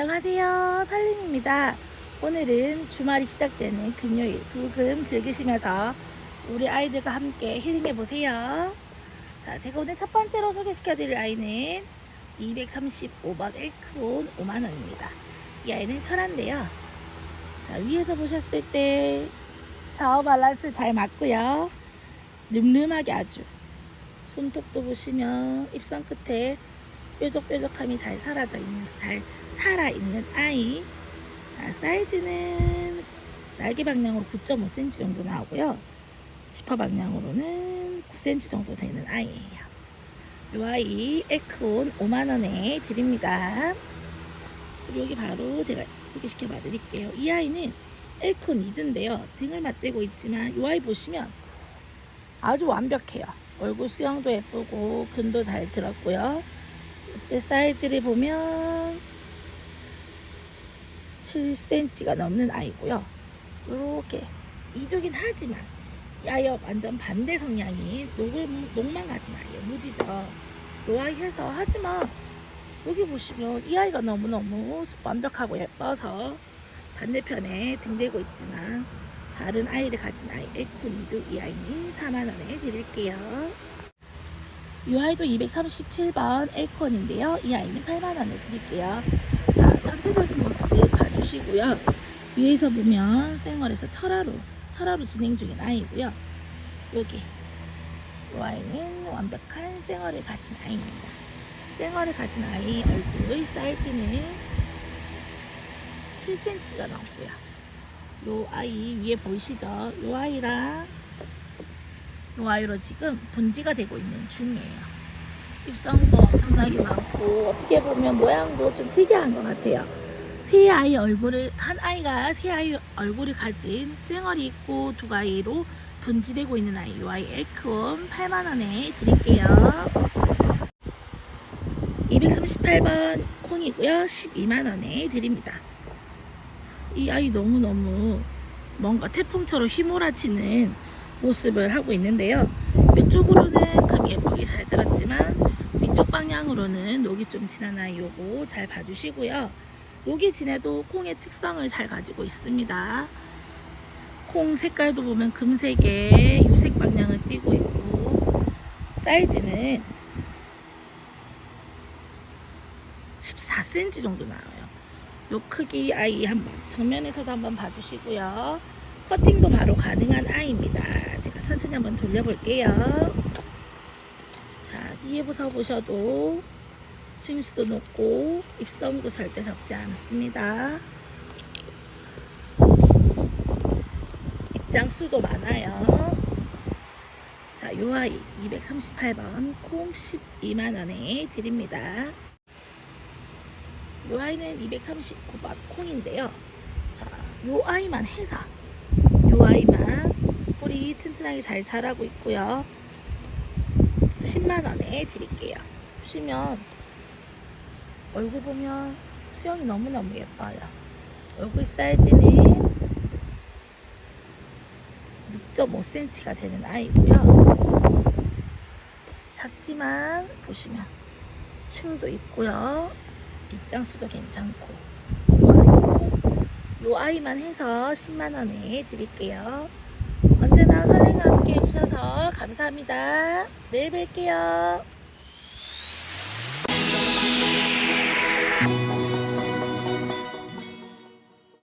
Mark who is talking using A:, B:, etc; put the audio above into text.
A: 반갑습니다. 오늘은 주말이 시작되는 금요일 부금 즐기시면서 우리 아이들과 함께 힐링해 보세요. 자, 제가 오늘 첫 번째로 소개시켜 드릴 아이는 235번 엘크온 5만원입니다. 이 아이는 철한데요. 자, 위에서 보셨을 때 좌우 밸런스 잘 맞고요. 늠름하게 아주 손톱도 보시면 입선 끝에 뾰족뾰족함이 잘 사라져 있는 잘 살아 있는 아이. 자 사이즈는 날개 방향으로 9.5cm 정도 나오고요. 지퍼 방향으로는 9cm 정도 되는 아이예요. 이 아이 에크온 5만 원에 드립니다. 그리고 여기 바로 제가 소개시켜 봐 드릴게요. 이 아이는 엘콘 2드인데요. 등을 맞대고 있지만 이 아이 보시면 아주 완벽해요. 얼굴 수영도 예쁘고 근도 잘 들었고요. 이때 사이즈를 보면 7cm가 넘는 아이고요. 이렇게 이쪽긴 하지만 야여 완전 반대 성향이 녹을, 녹만 가진 아이예요. 무지죠. 이 아이 해서 하지만 여기 보시면 이 아이가 너무너무 완벽하고 예뻐서 반대편에 등대고 있지만 다른 아이를 가진 아이 에코니도 이 아이는 4만원에 드릴게요. 이 아이도 237번 엘콘인데요. 이 아이는 8만원에 드릴게요. 자, 전체적인 모습 봐주시고요. 위에서 보면 생얼에서 철화로, 철화로 진행 중인 아이고요. 여기, 이 아이는 완벽한 생얼을 가진 아이입니다. 생얼을 가진 아이 얼굴 사이즈는 7cm가 넘고요. 요 아이 위에 보이시죠? 요 아이랑 요 아이로 지금 분지가 되고 있는 중이에요. 입성도 엄청나게 많고 어떻게 보면 모양도 좀 특이한 것 같아요. 세 아이 얼굴을 한 아이가 세 아이 얼굴을 가진 쌩얼이 있고 두 아이로 분지되고 있는 아이 요 아이 엘크온 8만 원에 드릴게요. 238번 콩이고요. 12만 원에 드립니다. 이 아이 너무너무 뭔가 태풍처럼 휘몰아치는 모습을 하고 있는데요. 왼쪽으로는 금 예쁘게 잘 들었지만 위쪽 방향으로는 녹이 좀 아이 요거 잘 봐주시고요. 녹이 진해도 콩의 특성을 잘 가지고 있습니다. 콩 색깔도 보면 금색에 유색 방향을 띠고 있고 사이즈는 14cm 정도 나와요. 요 크기 아이 한번 정면에서도 한번 봐주시고요. 커팅도 바로 가능한 아이입니다. 제가 천천히 한번 돌려볼게요. 자, 뒤에부터 보셔도 층수도 높고 입성도 절대 적지 않습니다. 입장수도 많아요. 자, 요 아이 238번 콩 12만원에 드립니다. 요 아이는 239번 콩인데요. 자, 요 아이만 해서 요 아이만 뿌리 튼튼하게 잘 자라고 있고요. 10만원에 드릴게요. 보시면 얼굴 보면 수영이 너무너무 예뻐요. 얼굴 사이즈는 6.5cm가 되는 아이고요. 작지만 보시면 춤도 있고요. 입장수도 괜찮고 요 아이만 해서 10만원에 드릴게요. 언제나 설레가 함께 해주셔서 감사합니다. 내일 뵐게요.